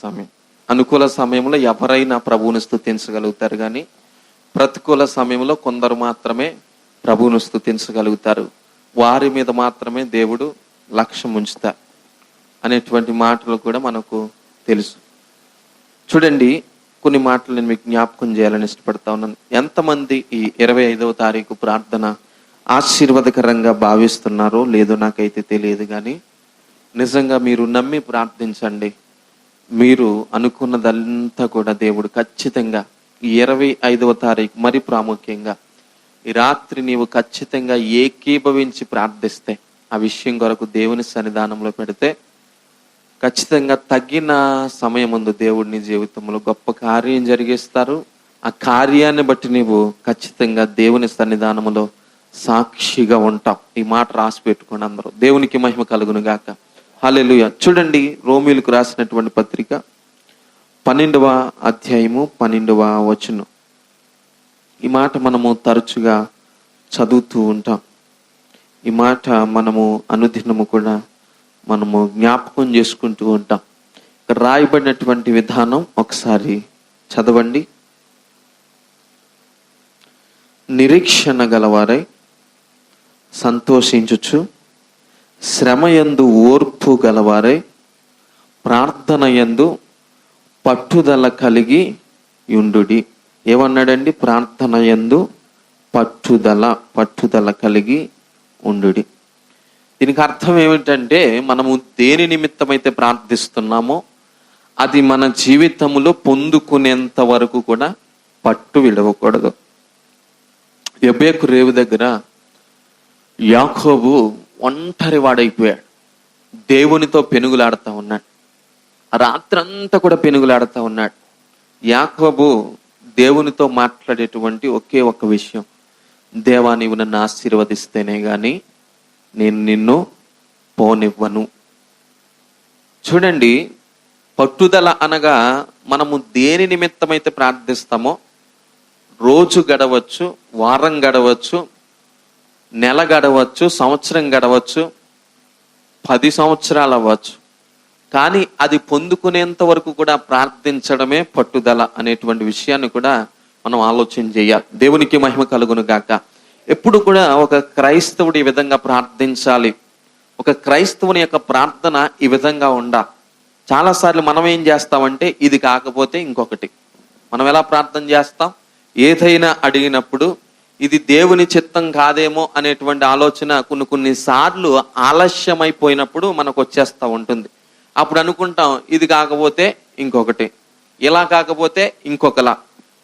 సమయం అనుకూల సమయంలో ఎవరైనా ప్రభువుని స్థుతించగలుగుతారు కానీ ప్రతికూల సమయంలో కొందరు మాత్రమే ప్రభువును స్థుతించగలుగుతారు. వారి మీద మాత్రమే దేవుడు లక్ష్యం ఉంచుతారు అనేటువంటి మాటలు కూడా మనకు తెలుసు. చూడండి కొన్ని మాటలు నేను మీకు జ్ఞాపకం చేయాలని ఇష్టపడతా ఉన్నాను. ఎంతమంది ఈ ఇరవై ఐదవ తారీఖు ప్రార్థన ఆశీర్వాదకరంగా భావిస్తున్నారో లేదో నాకైతే తెలియదు కానీ నిజంగా మీరు నమ్మి ప్రార్థించండి. మీరు అనుకున్నదంతా కూడా దేవుడు ఖచ్చితంగా ఇరవై ఐదవ తారీఖు మరి ప్రాముఖ్యంగా ఈ రాత్రి నీవు ఖచ్చితంగా ఏకీభవించి ప్రార్థిస్తే ఆ విషయం కొరకు దేవుని సన్నిధానంలో పెడితే ఖచ్చితంగా తగిన సమయం ముందు దేవుడిని జీవితంలో గొప్ప కార్యం జరిగిస్తారు. ఆ కార్యాన్ని బట్టి నీవు ఖచ్చితంగా దేవుని సన్నిధానములో సాక్షిగా ఉంటాం ఈ మాట రాసి పెట్టుకోండి అందరూ. దేవునికి మహిమ కలుగును గాక హల్లెలూయా. చూడండి రోమిలకు రాసినటువంటి పత్రిక పన్నెండవ అధ్యాయము పన్నెండవ వచనం. ఈ మాట మనము తరచుగా చదువుతూ ఉంటాం. ఈ మాట మనము అనుదినము కూడా మనము జ్ఞాపకం చేసుకుంటూ ఉంటాం. ఇక్కడ రాయబడినటువంటి విధానం ఒకసారి చదవండి. నిరీక్షణ గలవారై సంతోషించచ్చు శ్రమయందు ఓర్పు గలవారై ప్రార్థన యందు పట్టుదల కలిగి యుండుడి ఏమన్నాడండి? ప్రార్థన యందు పట్టుదల పట్టుదల కలిగి ఉండుడి. దీనికి అర్థం ఏమిటంటే మనము దేని నిమిత్తమైతే ప్రార్థిస్తున్నామో అది మన జీవితంలో పొందుకునేంత వరకు కూడా పట్టు విడవకూడదు. ఎబేకు రేవు దగ్గర యాకోబు ఒంటరి వాడైపోయాడు దేవునితో పెనుగులాడుతూ ఉన్నాడు. రాత్రంతా కూడా పెనుగులాడుతూ ఉన్నాడు. యాకోబు దేవునితో మాట్లాడేటువంటి ఒకే ఒక విషయం. దేవా నీవు నన్ను ఆశీర్వదిస్తేనే కానీ నేను నిన్ను పోనివ్వను. చూడండి పట్టుదల అనగా మనము దేని నిమిత్తమైతే ప్రార్థిస్తామో రోజు గడవచ్చు వారం గడవచ్చు నెల గడవచ్చు సంవత్సరం గడవచ్చు పది సంవత్సరాలు అవ్వచ్చు. కానీ అది పొందుకునేంత వరకు కూడా ప్రార్థించడమే పట్టుదల అనేటువంటి విషయాన్ని కూడా మనం ఆలోచన చేయాలి. దేవునికి మహిమ కలుగును గాక. ఎప్పుడు కూడా ఒక క్రైస్తవుడు ఈ విధంగా ప్రార్థించాలి. ఒక క్రైస్తవుని యొక్క ప్రార్థన ఈ విధంగా ఉండాలి. చాలాసార్లు మనం ఏం చేస్తామంటే ఇది కాకపోతే ఇంకొకటి. మనం ఎలా ప్రార్థన చేస్తాం? ఏదైనా అడిగినప్పుడు ఇది దేవుని చిత్తం కాదేమో అనేటువంటి ఆలోచన కొన్ని కొన్ని సార్లు ఆలస్యమైపోయినప్పుడు మనకు వచ్చేస్తూ ఉంటుంది. అప్పుడు అనుకుంటాం ఇది కాకపోతే ఇంకొకటి ఇలా కాకపోతే ఇంకొకలా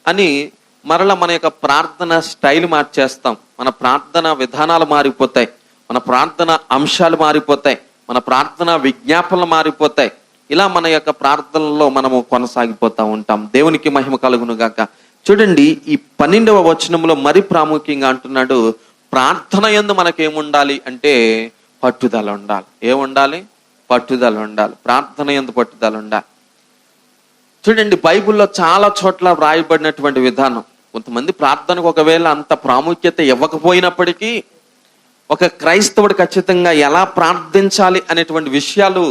అని మరల మన యొక్క ప్రార్థన స్టైల్ మార్చేస్తాం. మన ప్రార్థన విధానాలు మారిపోతాయి మన ప్రార్థన అంశాలు మారిపోతాయి మన ప్రార్థన విజ్ఞాపనలు మారిపోతాయి. ఇలా మన యొక్క ప్రార్థనలో మనము కొనసాగిపోతూ ఉంటాం. దేవునికి మహిమ కలుగును గాక చూడండి ఈ పన్నెండవ వచనంలో మరి ప్రాముఖ్యంగా అంటున్నాడు ప్రార్థన ఎందు మనకేముండాలి అంటే పట్టుదల ఉండాలి ఏముండాలి? పట్టుదల ఉండాలి ప్రార్థన ఎందు పట్టుదల ఉండాలి చూడండి బైబిల్లో చాలా చోట్ల వ్రాయబడినటువంటి విధానం. కొంతమంది ప్రార్థనకు ఒకవేళ అంత ప్రాముఖ్యత ఇవ్వకపోయినప్పటికీ ఒక క్రైస్తవుడు ఖచ్చితంగా ఎలా ప్రార్థించాలి అనేటువంటి విషయాలు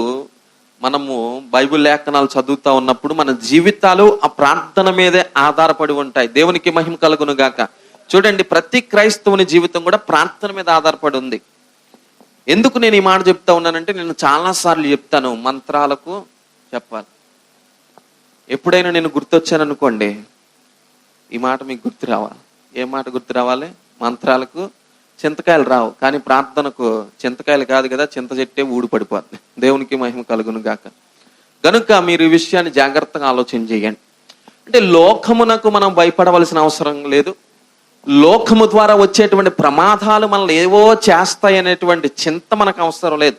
మనము బైబిల్ లేఖనాలు చదువుతా ఉన్నప్పుడు మన జీవితాలు ఆ ప్రార్థన మీదే ఆధారపడి ఉంటాయి. దేవునికి మహిమ కలుగును గాక. చూడండి ప్రతి క్రైస్తవుని జీవితం కూడా ప్రార్థన మీద ఆధారపడి ఉంది. ఎందుకు నేను ఈ మాట చెప్తా ఉన్నానంటే నేను చాలా సార్లు చెప్తాను. మంత్రాలకు చెప్పాలి. ఎప్పుడైనా నేను గుర్తొచ్చాను అనుకోండి ఈ మాట మీకు గుర్తు రావాలి. ఏ మాట గుర్తు రావాలి? మంత్రాలకు చింతకాయలు రావు. కానీ ప్రార్థనకు చింతకాయలు కాదు కదా చింత చెట్టే ఊడి పడిపోతుంది. దేవునికి మహిమ కలుగును గాక. కనుక మీరు ఈ విషయాన్ని జాగ్రత్తగా ఆలోచన చేయండి. అంటే లోకమునకు మనం భయపడవలసిన అవసరం లేదు. లోకము ద్వారా వచ్చేటువంటి ప్రమాదాలు మనల్ని ఏవో చేస్తాయనేటువంటి చింత మనకు అవసరం లేదు.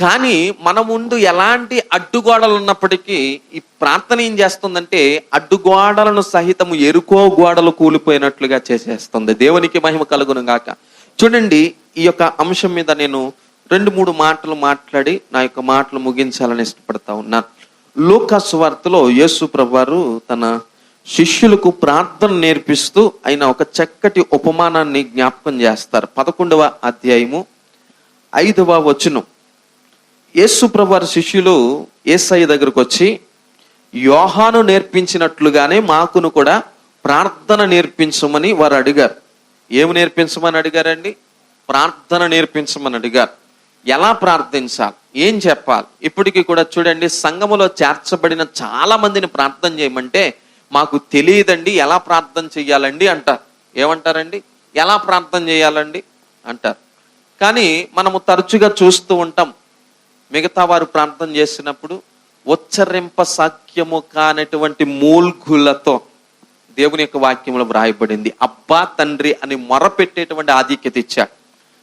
కానీ మన ముందు ఎలాంటి అడ్డుగోడలు ఉన్నప్పటికీ ఈ ప్రార్థన ఏం చేస్తుందంటే అడ్డుగోడలను సహితము ఎరుకో గోడలు కూలిపోయినట్లుగా చేసేస్తుంది. దేవునికి మహిమ కలుగును గాక. చూడండి ఈ యొక్క అంశం మీద నేను రెండు మూడు మాటలు మాట్లాడి నా యొక్క మాటలు ముగించాలని ఇష్టపడతా ఉన్నాను లూకాసు వార్తలో యేసు ప్రభువారు తన శిష్యులకు ప్రార్థన నేర్పిస్తూ ఆయన ఒక చక్కటి ఉపమానాన్ని జ్ఞాపకం చేస్తారు. పదకొండవ అధ్యాయము ఐదవ వచనం. యేసు ప్రభువారి శిష్యులు ఏసఐ దగ్గరకు వచ్చి యోహాను నేర్పించినట్లుగానే మాకును కూడా ప్రార్థన నేర్పించమని వారు అడిగారు. ఏమి నేర్పించమని అడిగారండి? ప్రార్థన నేర్పించమని అడిగారు. ఎలా ప్రార్థించాలి? ఏం చెప్పాలి? ఇప్పటికీ కూడా చూడండి సంఘములో చేర్చబడిన చాలా మందిని ప్రార్థన చేయమంటే మాకు తెలియదండి ఎలా ప్రార్థన చెయ్యాలండి అంటారు. ఏమంటారండి? ఎలా ప్రార్థన చేయాలండి అంటారు. కానీ మనము తరచుగా చూస్తూ ఉంటాం. మిగతా వారు ప్రార్థన చేసినప్పుడు ఉచ్చరింప సాఖ్యము కానటువంటి మూల్ఘులతో దేవుని యొక్క వాక్యంలో వ్రాయబడింది. అబ్బా తండ్రి అని మొరపెట్టేటువంటి ఆధిక్యత ఇచ్చాడు.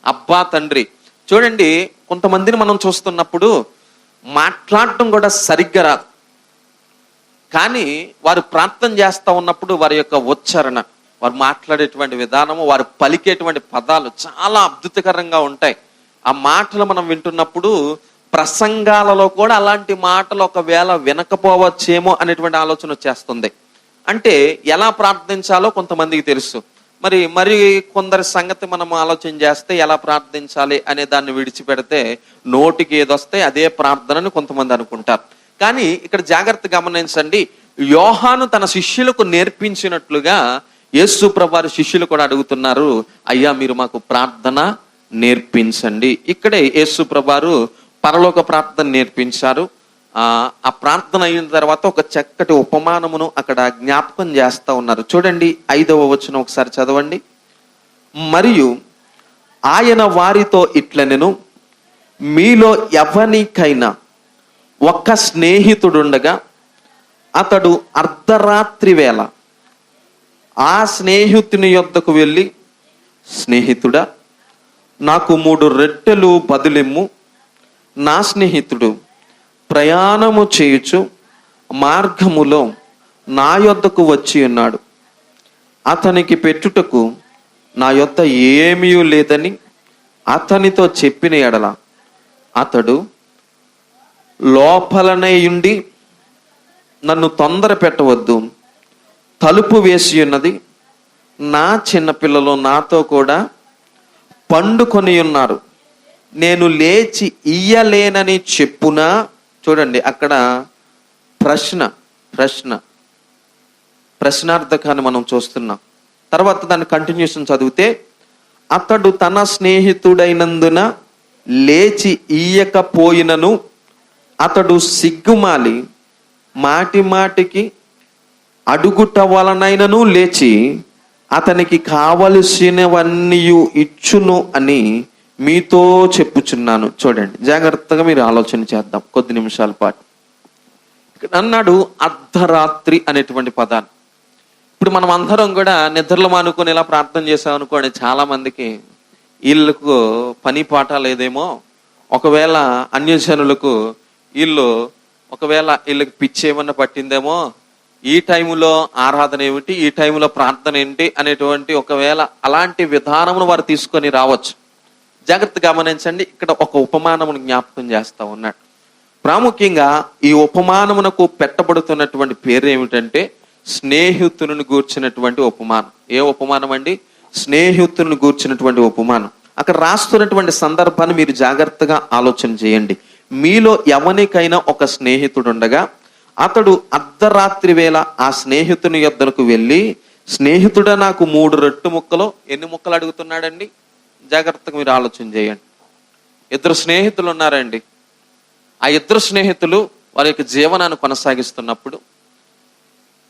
అబ్బా తండ్రి. చూడండి కొంతమందిని మనం చూస్తున్నప్పుడు మాట్లాడటం కూడా సరిగ్గా రాదు. కానీ వారు ప్రార్థన చేస్తా ఉన్నప్పుడు వారి యొక్క ఉచ్చారణ వారు మాట్లాడేటువంటి విధానము వారు పలికేటువంటి పదాలు చాలా అద్భుతకరంగా ఉంటాయి. ఆ మాటలు మనం వింటున్నప్పుడు ప్రసంగాలలో కూడా అలాంటి మాటలు ఒకవేళ వినకపోవచ్చేమో అనేటువంటి ఆలోచన వచ్చేస్తుంది. అంటే ఎలా ప్రార్థించాలో కొంతమందికి తెలుసు. మరి మరి కొందరి సంగతి మనం ఆలోచన చేస్తే ఎలా ప్రార్థించాలి అనే దాన్ని విడిచిపెడితే నోటికి ఏదొస్తే అదే ప్రార్థనని కొంతమంది అనుకుంటారు. కానీ ఇక్కడ జాగ్రత్త గమనించండి యోహాను తన శిష్యులకు నేర్పించినట్లుగా యేసు ప్రభారి శిష్యులు కూడా అడుగుతున్నారు అయ్యా మీరు మాకు ప్రార్థన నేర్పించండి. ఇక్కడే యేసు ప్రభారు పరలోక ప్రార్థన నేర్పించారు. ఆ ప్రార్థన అయిన తర్వాత ఒక చక్కటి ఉపమానమును అక్కడ జ్ఞాపకం చేస్తూ ఉన్నారు. చూడండి ఐదవ వచనం ఒకసారి చదవండి. మరియు ఆయన వారితో ఇట్లనెను మీలో ఎవనికైనా ఒక్క స్నేహితుడుండగా అతడు అర్ధరాత్రి వేళ ఆ స్నేహితుని యొద్దకు వెళ్ళి స్నేహితుడా నాకు మూడు రెట్టెలు బదులిమ్ము నా స్నేహితుడు ప్రయాణము చేయుచు మార్గములో నా యొద్దకు వచ్చి ఉన్నాడు. అతనికి పెట్టుటకు నా యొద్ద ఏమీ లేదని అతనితో చెప్పిన ఎడల అతడు లోపలనే ఉండి నన్ను తొందర పెట్టవద్దు తలుపు వేసి ఉన్నది నా చిన్నపిల్లలు నాతో కూడా పండుకొని ఉన్నారు. నేను లేచి ఇయ్యలేనని చెప్పునా? చూడండి అక్కడ ప్రశ్న ప్రశ్న ప్రశ్నార్థకాన్ని మనం చూస్తున్నాం. తర్వాత దాని కంటిన్యూషన్ చదివితే అతడు తన స్నేహితుడైనందున లేచి ఈయకపోయినను అతడు సిగ్గుమాలి మాటి మాటికి అడుగుట వలనైనను లేచి అతనికి కావలసినవన్నీ ఇచ్చును అని మీతో చెప్పుచున్నాను. చూడండి జాగ్రత్తగా మీరు ఆలోచన చేద్దాం కొద్ది నిమిషాల పాటు. ఇక్కడ అన్నాడు అర్ధరాత్రి అనేటువంటి పదాన్ని. ఇప్పుడు మనం అందరం కూడా నిద్రలు మానుకొని ఇలా ప్రార్థన చేసాం అనుకోండి చాలా మందికి వీళ్ళకు పని పాట లేదేమో. ఒకవేళ అన్యజనులకు వీళ్ళు ఒకవేళ వీళ్ళకి పిచ్చి ఏమన్నా పట్టిందేమో ఈ టైంలో ఆరాధన ఏమిటి ఈ టైంలో ప్రార్థన ఏంటి అనేటువంటి ఒకవేళ అలాంటి విధానమును వారు తీసుకొని రావచ్చు. జాగ్రత్త గమనించండి. ఇక్కడ ఒక ఉపమానమును జ్ఞాపకం చేస్తూ ఉన్నాడు. ప్రాముఖ్యంగా ఈ ఉపమానమునకు పెట్టబడుతున్నటువంటి పేరు ఏమిటంటే స్నేహితుని గూర్చినటువంటి ఉపమానం. ఏ ఉపమానం అండి స్నేహితుని గూర్చినటువంటి ఉపమానం. అక్కడ రాస్తున్నటువంటి సందర్భాన్ని మీరు జాగ్రత్తగా ఆలోచన చేయండి. మీలో ఎవరికైనా ఒక స్నేహితుడు ఉండగా అతడు అర్ధరాత్రి వేళ ఆ స్నేహితుని యొద్దకు వెళ్ళి స్నేహితుడ నాకు మూడు రొట్టు ముక్కలు ఎన్ని ముక్కలు అడుగుతున్నాడండి? జాగ్రత్తగా మీరు ఆలోచన చేయండి. ఇద్దరు స్నేహితులు ఉన్నారండి. ఆ ఇద్దరు స్నేహితులు వారి యొక్క జీవనాన్ని కొనసాగిస్తున్నప్పుడు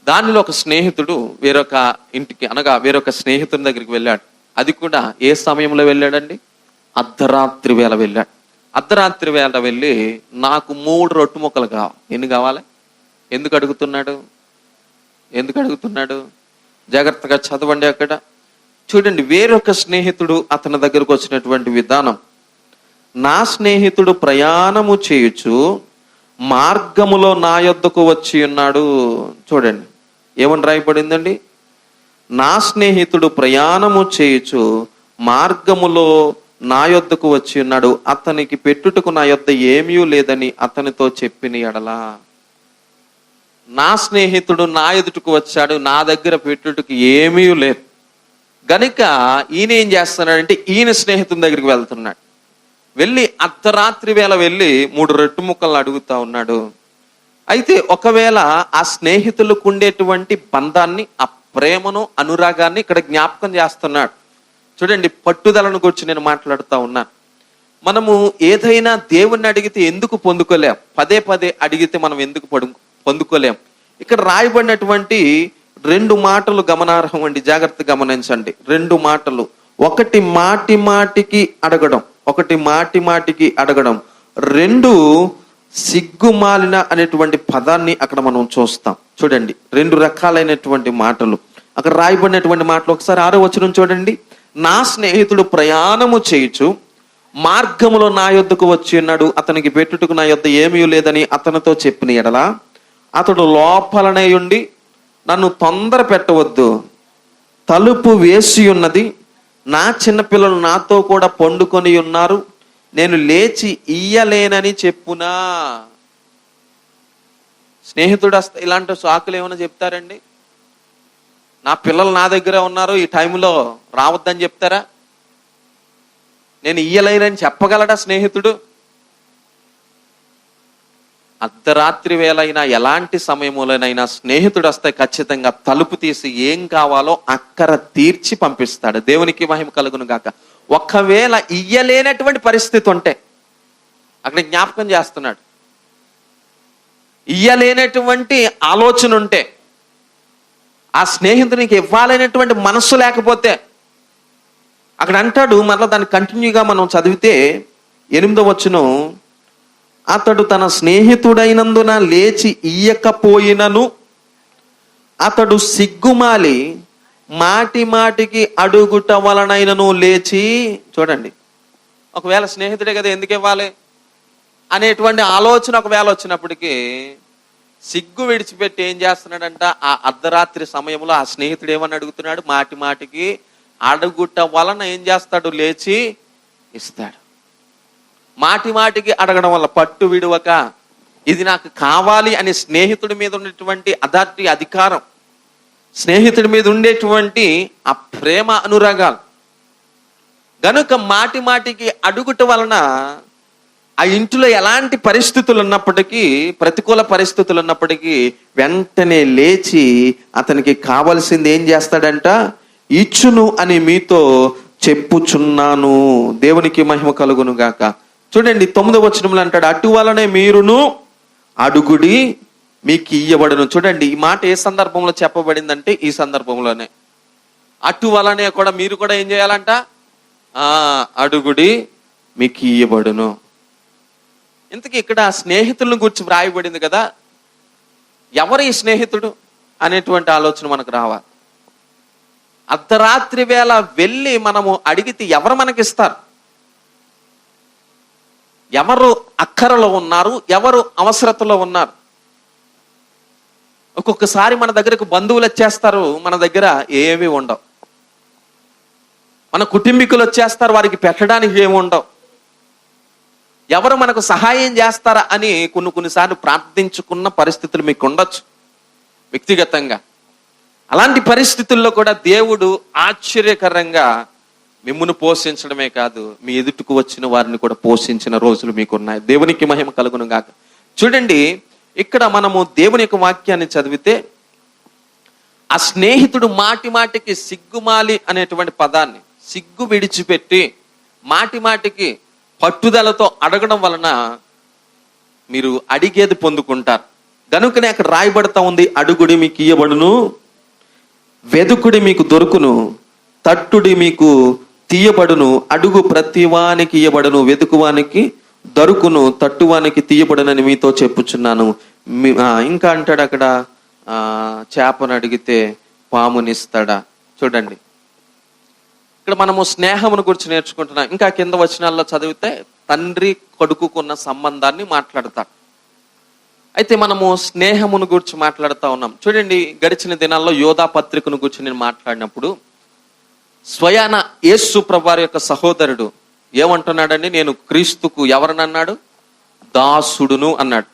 దానిలో ఒక స్నేహితుడు వేరొక ఇంటికి అనగా వేరొక స్నేహితుని దగ్గరికి వెళ్ళాడు. అది కూడా ఏ సమయంలో వెళ్ళాడండి? అర్ధరాత్రి వేళ వెళ్ళాడు. అర్ధరాత్రి వేళ వెళ్ళి నాకు మూడు రొట్టు ముక్కలు కావాలి. ఎన్ని కావాలి? ఎందుకు అడుగుతున్నాడు? ఎందుకు అడుగుతున్నాడు? జాగ్రత్తగా చదవండి అక్కడ. చూడండి వేరొక స్నేహితుడు అతని దగ్గరకు వచ్చినటువంటి విధానం. నా స్నేహితుడు ప్రయాణము చేయొచ్చు మార్గములో నా యొద్దకు వచ్చి ఉన్నాడు. చూడండి ఏమని రాయబడిందండి? నా స్నేహితుడు ప్రయాణము చేయొచ్చు మార్గములో నా యొద్దకు వచ్చి ఉన్నాడు. అతనికి పెట్టుటకు నా యొద్ద ఏమీ లేదని అతనితో చెప్పిన ఎడలా. నా స్నేహితుడు నా ఎదుటకు వచ్చాడు. నా దగ్గర పెట్టుటకు ఏమీ లేదు. గనుక ఈయన ఏం చేస్తున్నాడంటే ఈయన స్నేహితుని దగ్గరికి వెళ్తున్నాడు. వెళ్ళి అర్ధరాత్రి వేళ వెళ్ళి మూడు రెట్టు ముక్కలను అడుగుతా ఉన్నాడు. అయితే ఒకవేళ ఆ స్నేహితులకు ఉండేటువంటి బంధాన్ని ఆ ప్రేమను అనురాగాన్ని ఇక్కడ జ్ఞాపకం చేస్తున్నాడు. చూడండి పట్టుదలను గురించి నేను మాట్లాడుతూ ఉన్నాను మనము ఏదైనా దేవుణ్ణి అడిగితే ఎందుకు పొందుకోలేం? పదే పదే అడిగితే మనం ఎందుకు పొడు- పొందుకోలేం? ఇక్కడ రాయబడినటువంటి రెండు మాటలు గమనార్హం అండి జాగ్రత్త గమనించండి. రెండు మాటలు. ఒకటి మాటి మాటికి అడగడం ఒకటి మాటి మాటికి అడగడం. రెండు సిగ్గుమాలిన అనేటువంటి పదాన్ని అక్కడ మనం చూస్తాం. చూడండి రెండు రకాలైనటువంటి మాటలు. అక్కడ రాయబడినటువంటి మాటలు ఒకసారి ఆరో వచనం చూడండి. నా స్నేహితుడు ప్రయాణము చేయుచు మార్గములో నా యొద్దకు వచ్చి ఉన్నాడు. అతనికి పెట్టుటకు నా యొద్ద ఏమీ లేదని అతనితో చెప్పిన ఎడలా అతడు లోపలనే ఉండి నన్ను తొందర పెట్టవద్దు. తలుపు వేసి ఉన్నది. నా చిన్నపిల్లలు నాతో కూడా పండుకొని ఉన్నారు. నేను లేచి ఇయ్యలేనని చెప్పునా? స్నేహితుడు ఇలాంటి సాకులు ఏమైనా చెప్తారండి? నా పిల్లలు నా దగ్గర ఉన్నారు. ఈ టైంలో రావద్దని చెప్తారా? నేను ఇయ్యలేనని చెప్పగలడా స్నేహితుడు? అర్ధరాత్రి వేళైనా ఎలాంటి సమయములోనైనా స్నేహితుడు వస్తే ఖచ్చితంగా తలుపు తీసి ఏం కావాలో అక్కర తీర్చి పంపిస్తాడు. దేవునికి మహిమ కలుగును గాక. ఒకవేళ ఇయ్యలేనటువంటి పరిస్థితి ఉంటే అక్కడ జ్ఞాపకం చేస్తున్నాడు. ఇయ్యలేనటువంటి ఆలోచన ఉంటే ఆ స్నేహితునికి ఇవ్వాలనేటువంటి మనస్సు లేకపోతే అక్కడ అంటాడు మరలా దాన్ని కంటిన్యూగా మనం చదివితే ఎనిమిదో వచ్చును అతడు తన స్నేహితుడైనందున లేచి ఇయ్యకపోయినను. అతడు సిగ్గుమాలి మాటి మాటికి అడుగుట వలనైనను లేచి చూడండి ఒకవేళ స్నేహితుడే కదా ఎందుకు ఇవ్వాలి? అనేటువంటి ఆలోచన ఒకవేళ వచ్చినప్పటికీ సిగ్గు విడిచిపెట్టి ఏం చేస్తున్నాడంట? ఆ అర్ధరాత్రి సమయంలో ఆ స్నేహితుడు ఏమని అడుగుతున్నాడు? మాటి మాటికి అడుగుట వలన ఏం చేస్తాడు? లేచి ఇస్తాడు. మాటి మాటికి అడగడం వల్ల పట్టు విడువక ఇది నాకు కావాలి అనే స్నేహితుడి మీద ఉన్నటువంటి అథారిటీ అధికారం. స్నేహితుడి మీద ఉండేటువంటి ఆ ప్రేమ అనురాగాలు. గనుక మాటి మాటికి అడుగుట వలన ఆ ఇంటిలో ఎలాంటి పరిస్థితులు ఉన్నప్పటికీ ప్రతికూల పరిస్థితులు ఉన్నప్పటికీ వెంటనే లేచి అతనికి కావలసింది ఏం చేస్తాడంట? ఇచ్చును అని మీతో చెప్పుచున్నాను. దేవునికి మహిమ కలుగును గాక చూడండి తొమ్మిదవ వచనంలో అంటాడు అటు వలనే మీరును అడుగుడి మీకు ఇయ్యబడును. చూడండి ఈ మాట ఏ సందర్భంలో చెప్పబడిందంటే ఈ సందర్భంలోనే. అటు వలనే కూడా మీరు కూడా ఏం చేయాలంట? అడుగుడి మీకు ఇయ్యబడును. ఇంతకీ ఇక్కడ స్నేహితులను గురించి వ్రాయబడింది కదా. ఎవరు ఈ స్నేహితుడు అనేటువంటి ఆలోచన మనకు రావాలి. అర్ధరాత్రి వేళ వెళ్ళి మనము అడిగితే ఎవరు మనకిస్తారు? ఎవరు అక్కరలో ఉన్నారు ఎవరు అవసరతలో ఉన్నారు. ఒక్కొక్కసారి మన దగ్గరకు బంధువులు వచ్చేస్తారు మన దగ్గర ఏవి ఉండవు. మన కుటుంబీకులు వచ్చేస్తారు వారికి పెట్టడానికి ఏమి ఉండవు. ఎవరు మనకు సహాయం చేస్తారా అని కొన్ని కొన్నిసార్లు ప్రార్థించుకున్న పరిస్థితులు మీకు ఉండొచ్చు వ్యక్తిగతంగా. అలాంటి పరిస్థితుల్లో కూడా దేవుడు ఆశ్చర్యకరంగా మిమ్మును పోషించడమే కాదు మీ ఎదుటికు వచ్చిన వారిని కూడా పోషించిన రోజులు మీకు ఉన్నాయి దేవునికి మహిమ కలుగును గాక. చూడండి ఇక్కడ మనము దేవుని యొక్క వాక్యాన్ని చదివితే ఆ స్నేహితుడు మాటి మాటికి సిగ్గుమాలి అనేటువంటి పదాన్ని సిగ్గు విడిచిపెట్టి మాటి మాటికి పట్టుదలతో అడగడం వలన మీరు అడిగేది పొందుకుంటారు. గనుకనే అక్కడ రాయబడతా ఉంది అడుగుడి మీకు ఇయ్యబడును వెదుకుడి మీకు దొరుకును తట్టుడి మీకు తీయబడును అడుగు ప్రతివానికి ఇయ్యబడును వెతుకువానికి దొరుకును తట్టువానికి తీయబడునని మీతో చెప్పుచున్నాను. ఇంకా అంటాడు అక్కడ ఆ, చేపను అడిగితే పామునిస్తాడా? చూడండి. ఇక్కడ మనము స్నేహమును గురించి నేర్చుకుంటున్నాం. ఇంకా కింద వచనాల్లో చదివితే తండ్రి కొడుకుకున్న సంబంధాన్ని మాట్లాడతాడు. అయితే మనము స్నేహమును గురించి మాట్లాడుతూ ఉన్నాం. చూడండి గడిచిన దినాల్లో యోధా పత్రికను గురించి నేను మాట్లాడినప్పుడు స్వయాన యేసు ప్రభువారి యొక్క సహోదరుడు ఏమంటున్నాడండి? నేను క్రీస్తుకు ఎవరినన్నాడు? దాసుడును అన్నాడు.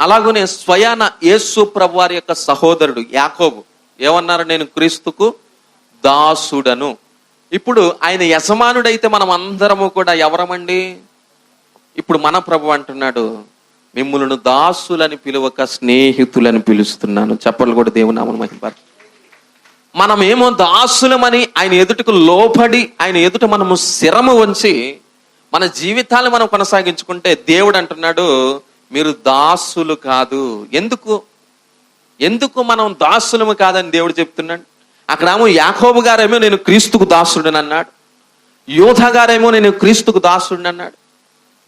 అలాగనే స్వయాన యేసు ప్రభువారి యొక్క సహోదరుడు యాకోబు ఏమన్నారు? నేను క్రీస్తుకు దాసుడను. ఇప్పుడు ఆయన యజమానుడైతే మనం అందరము కూడా ఎవరమండి? ఇప్పుడు మన ప్రభు అంటున్నాడు మిమ్మల్ని దాసులని పిలువక స్నేహితులని పిలుస్తున్నాను. చెప్పలు కూడా దేవునామని మహిమ మనమేమో దాసులమని ఆయన ఎదుటకు లోపడి ఆయన ఎదుట మనము శిరము ఉంచి మన జీవితాలు మనం కొనసాగించుకుంటే దేవుడు అంటున్నాడు మీరు దాసులు కాదు. ఎందుకు? ఎందుకు మనం దాసులము కాదని దేవుడు చెప్తున్నాడు? అక్కడేమో యాకోబు గారేమో నేను క్రీస్తుకు దాసుడని అన్నాడు. యోధ గారేమో నేను క్రీస్తుకు దాసుడిని అన్నాడు.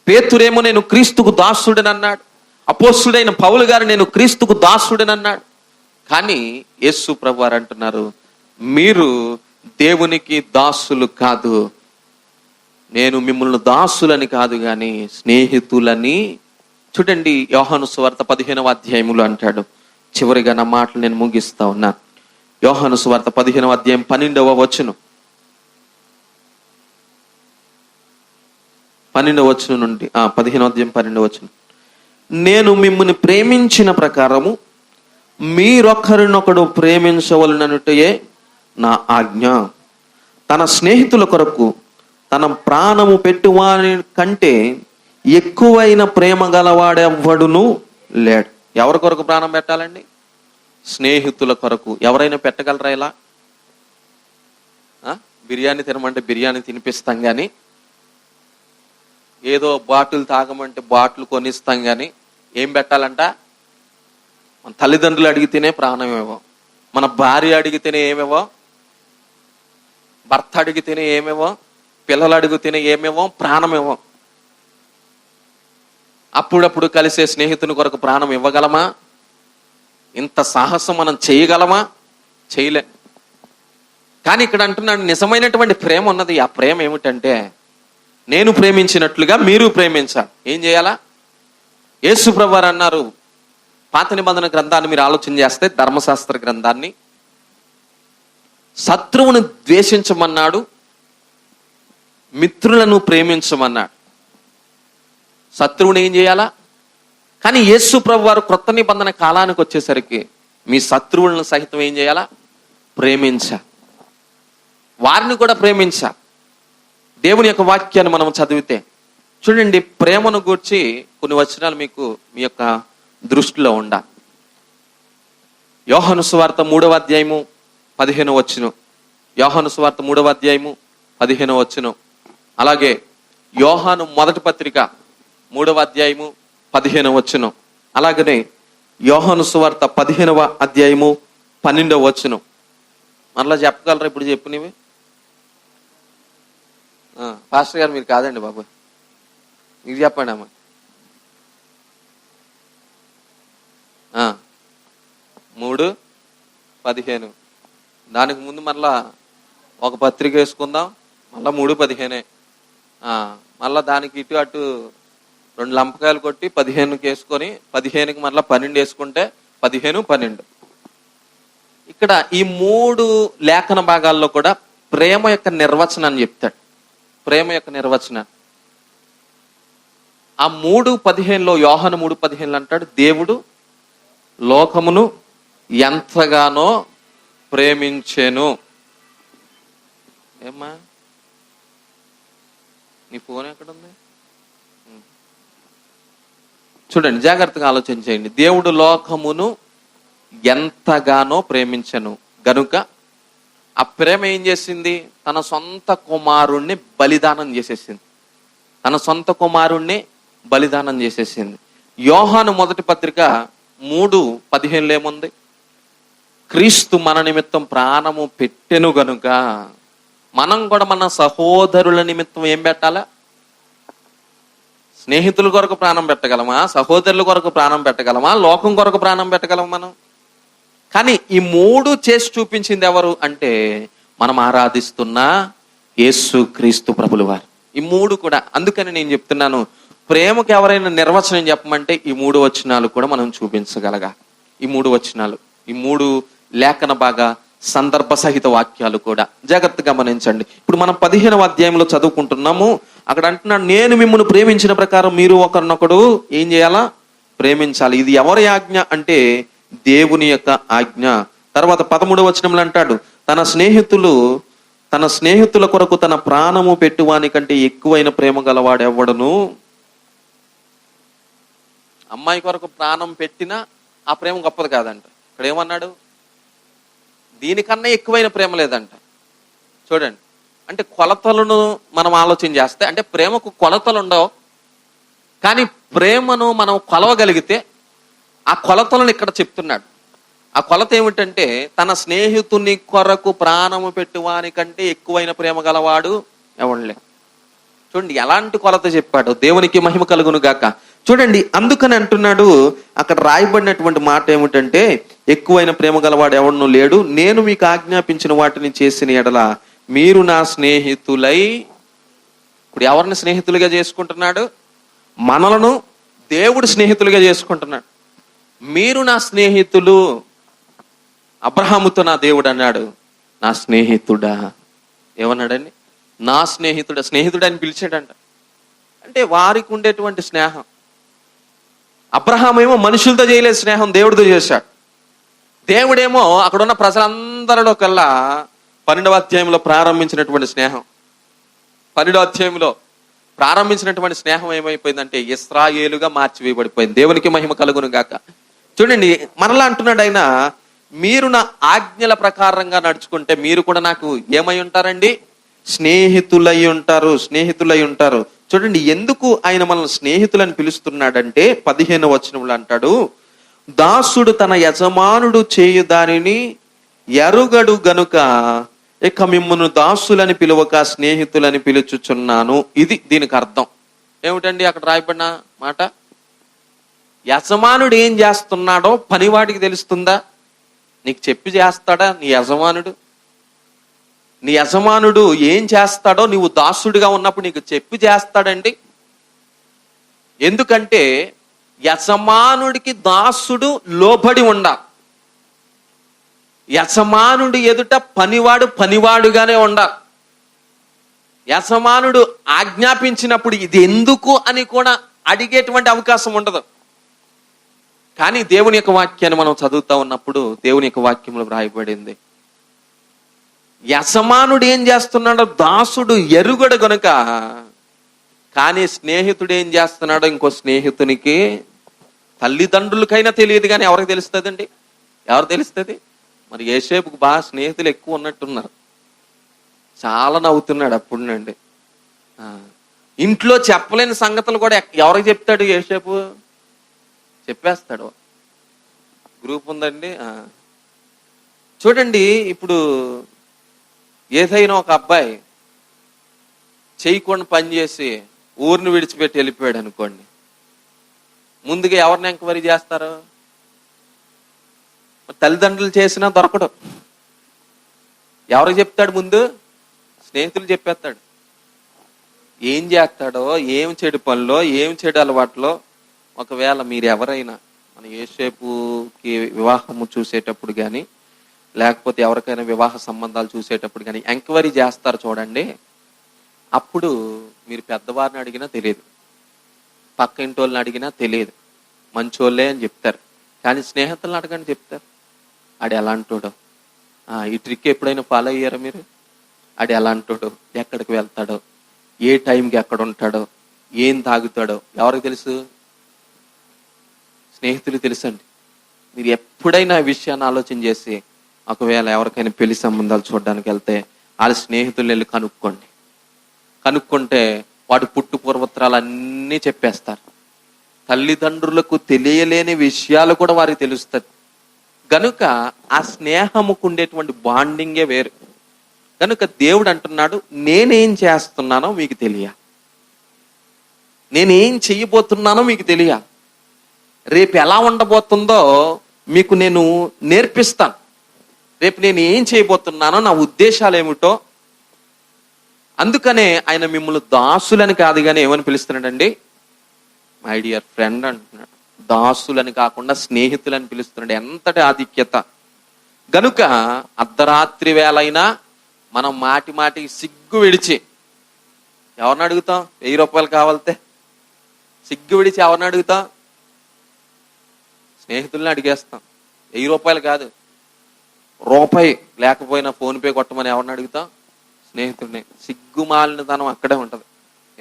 పేతురేమో నేను క్రీస్తుకు దాసుడని అన్నాడు. అపోస్తుడైన పౌలు గారు నేను క్రీస్తుకు దాసుడని అన్నాడు. కానీ యేసు ప్రభు వారు అంటున్నారు మీరు దేవునికి దాసులు కాదు. నేను మిమ్మల్ని దాసులని కాదు కానీ స్నేహితులని చూడండి యోహాను సువార్త పదిహేనవ అధ్యాయములు అంటాడు. చివరిగా నా మాటలు నేను ముగిస్తా ఉన్నా. యోహాను సువార్త పదిహేనవ అధ్యాయం పన్నెండవ వచ్చును పన్నెండవ వచ్చును నుండి ఆ పదిహేనవ అధ్యాయం పన్నెండవ వచ్చును నేను మిమ్మల్ని ప్రేమించిన ప్రకారము మీరొకరినొకడు ప్రేమించవలననుటయే నా ఆజ్ఞ. తన స్నేహితుల కొరకు తన ప్రాణము పెట్టువాని కంటే ఎక్కువైన ప్రేమ గలవాడెవ్వడును లేడు. ఎవరి కొరకు ప్రాణం పెట్టాలండి? స్నేహితుల కొరకు. ఎవరైనా పెట్టగలరా ఇలా? బిర్యానీ తినమంటే బిర్యానీ తినిపిస్తాం కానీ ఏదో బాటిల్ తాగమంటే బాటిల్ కొనిస్తాం కానీ ఏం పెట్టాలంట? మన తల్లిదండ్రులు అడిగితేనే ప్రాణం ఏమో మన భార్య అడిగితేనే ఏమేవో భర్త అడిగితేనే ఏమేవో పిల్లలు అడిగితేనే ప్రాణం ఇవ్వం అప్పుడప్పుడు కలిసే స్నేహితుని కొరకు ప్రాణం ఇవ్వగలమా? ఇంత సాహసం మనం చేయగలమా? చేయలే. కానీ ఇక్కడ అంటున్నాడు నిజమైనటువంటి ప్రేమ ఉన్నది. ఆ ప్రేమ ఏమిటంటే నేను ప్రేమించినట్లుగా మీరు ప్రేమించాలి. ఏం చేయాలా? యేసు ప్రభువారు అన్నారు పాత నిబంధన గ్రంథాన్ని మీరు ఆలోచన చేస్తే ధర్మశాస్త్ర గ్రంథాన్ని శత్రువును ద్వేషించమన్నాడు మిత్రులను ప్రేమించమన్నాడు. శత్రువుని ఏం చేయాలా? కానీ యేసు ప్రభు వారు క్రొత్త నిబంధన కాలానికి వచ్చేసరికి మీ శత్రువులను సహితం ఏం చేయాలా? ప్రేమించ. వారిని కూడా ప్రేమించ. దేవుని యొక్క వాక్యాన్ని మనం చదివితే చూడండి ప్రేమను గూర్చి కొన్ని వచనాలు మీకు మీ యొక్క దృష్టిలో ఉండాలి. యోహను సువార్త మూడవ అధ్యాయము పదిహేను వచ్చును యోహాను సువార్త మూడవ అధ్యాయము పదిహేను వచ్చును. అలాగే యోహాను మొదటి పత్రిక మూడవ అధ్యాయము పదిహేను వచ్చును. అలాగనే యోహాను సువార్త పదిహేనవ అధ్యాయము పన్నెండవ వచ్చును. మరలా చెప్పగలరా ఇప్పుడు చెప్పినవి? ఆ, పాస్టర్ గారు మీరు కాదండి బాబు. మీరు చెప్పండి అమ్మ. మూడు పదిహేను. దానికి ముందు మళ్ళా ఒక పత్రిక వేసుకుందాం మళ్ళీ మూడు పదిహేనే. మళ్ళీ దానికి ఇటు అటు రెండు లంపకాయలు కొట్టి పదిహేనుకి వేసుకొని పదిహేనుకి మళ్ళీ పన్నెండు వేసుకుంటే పదిహేను పన్నెండు. ఇక్కడ ఈ మూడు లేఖన భాగాల్లో కూడా ప్రేమ యొక్క నిర్వచనాన్ని చెప్తాడు. ప్రేమ యొక్క నిర్వచనం. ఆ మూడు పదిహేనులో యోహన మూడు పదిహేనులు అంటాడు దేవుడు లోకమును ఎంతగానో ప్రేమించెను. ఏమ్మా? నీ ఫోన్ ఎక్కడుంది? చూడండి జాగ్రత్తగా ఆలోచన చేయండి దేవుడు లోకమును ఎంతగానో ప్రేమించను. గనుక ఆ ప్రేమ ఏం చేసింది? తన సొంత కుమారుణ్ణి బలిదానం చేసేసింది. తన సొంత కుమారుణ్ణి బలిదానం చేసేసింది. యోహాను మొదటి పత్రిక మూడు పదిహేనులో ఏముంది? క్రీస్తు మన నిమిత్తం ప్రాణము పెట్టెను గనుక మనం కూడా మన సహోదరుల నిమిత్తం ఏం పెట్టాలా? స్నేహితుల కొరకు ప్రాణం పెట్టగలమా? సహోదరుల కొరకు ప్రాణం పెట్టగలమా? లోకం కొరకు ప్రాణం పెట్టగలమా మనం? కానీ ఈ మూడు చేసి చూపించింది ఎవరు అంటే మనం ఆరాధిస్తున్న యేసు క్రీస్తు ప్రభులు వారు. ఈ మూడు కూడా. అందుకని నేను చెప్తున్నాను ప్రేమకు ఎవరైనా నిర్వచనం చెప్పమంటే ఈ మూడు వచనాలు కూడా మనం చూపించగలగా. ఈ మూడు వచనాలు. ఈ మూడు లేఖన బాగా సందర్భ సహిత వాక్యాలు కూడా. జాగ్రత్తగా గమనించండి. ఇప్పుడు మనం పదిహేనవ అధ్యాయంలో చదువుకుంటున్నాము. అక్కడ అంటున్నాడు నేను మిమ్మల్ని ప్రేమించిన ప్రకారం మీరు ఒకరినొకడు ఏం చేయాలా? ప్రేమించాలి. ఇది ఎవరి ఆజ్ఞ అంటే దేవుని యొక్క ఆజ్ఞ. తర్వాత పదమూడవ వచనంలో అంటాడు తన స్నేహితులు తన స్నేహితుల కొరకు తన ప్రాణము పెట్టువాని కంటే ఎక్కువైన ప్రేమ గలవాడు ఎవడను అమ్మాయి కొరకు ప్రాణం పెట్టినా ఆ ప్రేమ గొప్పది కాదంట. ఇక్కడ ఏమన్నాడు? దీనికన్నా ఎక్కువైన ప్రేమ లేదంట. చూడండి. అంటే కొలతలను మనం ఆలోచన చేస్తే అంటే ప్రేమకు కొలతలు ఉండవు కానీ ప్రేమను మనం కొలవగలిగితే ఆ కొలతలను ఇక్కడ చెప్తున్నాడు. ఆ కొలత ఏమిటంటే తన స్నేహితుని కొరకు ప్రాణము పెట్టువాని కంటే ఎక్కువైన ప్రేమ గలవాడు ఎవడులే చూడండి ఎలాంటి కొలత చెప్పాడు? దేవునికి మహిమ కలుగును గాక చూడండి అందుకని అంటున్నాడు అక్కడ రాయబడినటువంటి మాట ఏమిటంటే ఎక్కువైన ప్రేమ గలవాడు ఎవడను లేడు నేను మీకు ఆజ్ఞాపించిన వాటిని చేసిన ఎడల మీరు నా స్నేహితులై ఇప్పుడు ఎవరిని స్నేహితులుగా చేసుకుంటున్నాడు? మనలను దేవుడు స్నేహితులుగా చేసుకుంటున్నాడు. మీరు నా స్నేహితులు అబ్రహాముతో నా దేవుడు అన్నాడు నా స్నేహితుడా? ఏమన్నాడండి? నా స్నేహితుడా స్నేహితుడని పిలిచాడంట. అంటే వారికి ఉండేటువంటి స్నేహం. అబ్రహాం ఏమో మనుషులతో చేయలేదు స్నేహం దేవుడితో చేశాడు. దేవుడేమో అక్కడ ఉన్న ప్రజలందరిలో కల్లా పన్నెండవ అధ్యాయంలో ప్రారంభించినటువంటి స్నేహం. పన్నెండవ అధ్యాయంలో ప్రారంభించినటువంటి స్నేహం ఏమైపోయిందంటే ఇస్రాయేలుగా మార్చివేయబడిపోయింది. దేవునికి మహిమ కలుగును గాక చూడండి మరలా అంటున్నాడు ఆయన మీరు నా ఆజ్ఞల ప్రకారంగా నడుచుకుంటే మీరు కూడా నాకు ఏమై ఉంటారండి? స్నేహితులై ఉంటారు స్నేహితులై ఉంటారు. చూడండి ఎందుకు ఆయన మనల్ని స్నేహితులని పిలుస్తున్నాడంటే పదిహేను వచనములు అంటాడు దాసుడు తన యజమానుడు చేయు దానిని ఎరుగడు గనుక ఇక మిమ్మల్ని దాసులని పిలువక స్నేహితులని పిలుచుచున్నాను. ఇది దీనికి అర్థం. ఏమిటండి అక్కడ రాయబడిన మాట? యజమానుడు ఏం చేస్తున్నాడో పనివాడికి తెలుస్తుందా? నీకు చెప్పి చేస్తాడా నీ యజమానుడు? నీ యజమానుడు ఏం చేస్తాడో నీవు దాసుడిగా ఉన్నప్పుడు నీకు చెప్పి చేస్తాడండి. ఎందుకంటే యజమానుడికి దాసుడు లోబడి ఉండ యజమానుడి ఎదుట పనివాడు పనివాడుగానే ఉండ యజమానుడు ఆజ్ఞాపించినప్పుడు ఇది ఎందుకు అని కూడా అడిగేటువంటి అవకాశం ఉండదు. కానీ దేవుని యొక్క వాక్యాన్ని మనం చదువుతా ఉన్నప్పుడు దేవుని యొక్క వాక్యంలో వ్రాయబడింది. యజమానుడు ఏం చేస్తున్నాడో దాసుడు ఎరుగడు గనుక కానీ స్నేహితుడు ఏం చేస్తున్నాడో ఇంకో స్నేహితునికి తల్లిదండ్రులకైనా తెలియదు కానీ ఎవరికి తెలుస్తుందండి? ఎవరు తెలుస్తుంది? మరి ఏసేపుకు బాగా స్నేహితులు ఎక్కువ ఉన్నట్టున్నారు. చాలా నవ్వుతున్నాడు అప్పుడు నుండి. ఇంట్లో చెప్పలేని సంగతులు కూడా ఎవరికి చెప్తాడు ఏసేపు చెప్పేస్తాడు. గ్రూప్ ఉందండి చూడండి ఇప్పుడు ఏదైనా ఒక అబ్బాయి చేయకుండా పని చేసి ఊరిని విడిచిపెట్టి వెళ్ళిపోయాడు అనుకోండి. ముందుగా ఎవరిని ఎంక్వైరీ చేస్తారు? తల్లిదండ్రులు చేసినా దొరకడు. ఎవరికి చెప్తాడు ముందు? స్నేహితులు చెప్పేస్తాడు. ఏం చేస్తాడో ఏం చెడు పనిలో ఏం చెడు అలవాట్లో ఒకవేళ మీరు ఎవరైనా మన ఏసేపుకి వివాహము చూసేటప్పుడు కానీ లేకపోతే ఎవరికైనా వివాహ సంబంధాలు చూసేటప్పుడు కానీ ఎంక్వైరీ చేస్తారు చూడండి అప్పుడు మీరు పెద్దవారిని అడిగినా తెలియదు. పక్క ఇంటి వాళ్ళని అడిగినా తెలియదు. మంచోళ్ళే అని చెప్తారు. కానీ స్నేహితులను అడగని చెప్తారు. ఆడు ఎలా ఆ, ఈ ట్రిక్ ఎప్పుడైనా ఫాలో అయ్యారా మీరు? ఆడు ఎలా ఎలాంటోడో ఎక్కడికి వెళ్తాడో ఏ టైంకి ఎక్కడ ఉంటాడో ఏం తాగుతాడో ఎవరికి తెలుసు? స్నేహితులు తెలుసండి. మీరు ఎప్పుడైనా విషయాన్ని ఆలోచన చేసి ఒకవేళ ఎవరికైనా పెళ్ళి సంబంధాలు చూడడానికి వెళ్తే వాళ్ళ స్నేహితులు వెళ్ళి కనుక్కోండి. కనుక్కుంటే వాడు పుట్టు పూర్వత్రాలు అన్నీ చెప్పేస్తారు. తల్లిదండ్రులకు తెలియలేని విషయాలు కూడా వారికి తెలుస్తుంది. గనుక ఆ స్నేహముకు ఉండేటువంటి బాండింగే వేరు. కనుక దేవుడు అంటున్నాడు నేనేం చేస్తున్నానో మీకు తెలియ నేనేం చెయ్యబోతున్నానో మీకు తెలియ రేపు ఎలా ఉండబోతుందో మీకు నేను నేర్పిస్తాను. రేపు నేను ఏం చేయబోతున్నానో నా ఉద్దేశాలు ఏమిటో అందుకనే ఆయన మిమ్మల్ని దాసులని కాదు కానీ ఏమని పిలుస్తున్నాడండి? మై డియర్ ఫ్రెండ్ అంటున్నాడు. దాసులని కాకుండా స్నేహితులని పిలుస్తున్నాడు. ఎంతటి ఆధిక్యత. గనుక అర్ధరాత్రి వేళైనా మనం మాటి మాటికి సిగ్గు విడిచి ఎవరిని అడుగుతాం? వెయ్యి రూపాయలు కావాలితే. సిగ్గు విడిచి ఎవరిని అడుగుతాం? స్నేహితుల్ని అడిగేస్తాం. వెయ్యి రూపాయలు కాదు. రూపాయి లేకపోయినా ఫోన్పే కొట్టమని ఎవరిని అడుగుతాం? స్నేహితుడిని. సిగ్గుమాలిన తనం అక్కడే ఉంటుంది.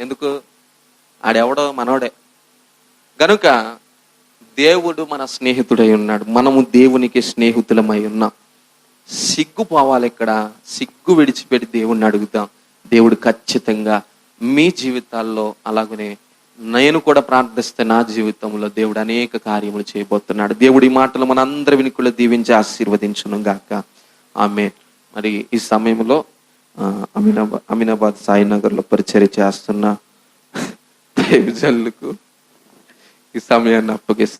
ఎందుకు? ఆడెవడో మనోడే. గనుక దేవుడు మన స్నేహితుడై ఉన్నాడు. మనము దేవునికి స్నేహితులమై ఉన్నాం. సిగ్గు పోవాలి ఇక్కడ. సిగ్గు విడిచిపెట్టి దేవుణ్ణి అడుగుతాం. దేవుడు ఖచ్చితంగా మీ జీవితాల్లో అలాగనే నేను కూడా ప్రార్థిస్తే నా జీవితంలో దేవుడు అనేక కార్యములు చేయబోతున్నాడు. దేవుడి మాటలు మనందరి వినికులు దీవించి ఆశీర్వదించును గాక. ఆమె మరి ఈ సమయంలో ఆ, అమీనాబాద్ అమీనాబాద్ సాయినగర్లో పరిచర్య చేస్తున్న దైవజనులకు ఈ సమయాన్ని అప్పగిస్తున్నాను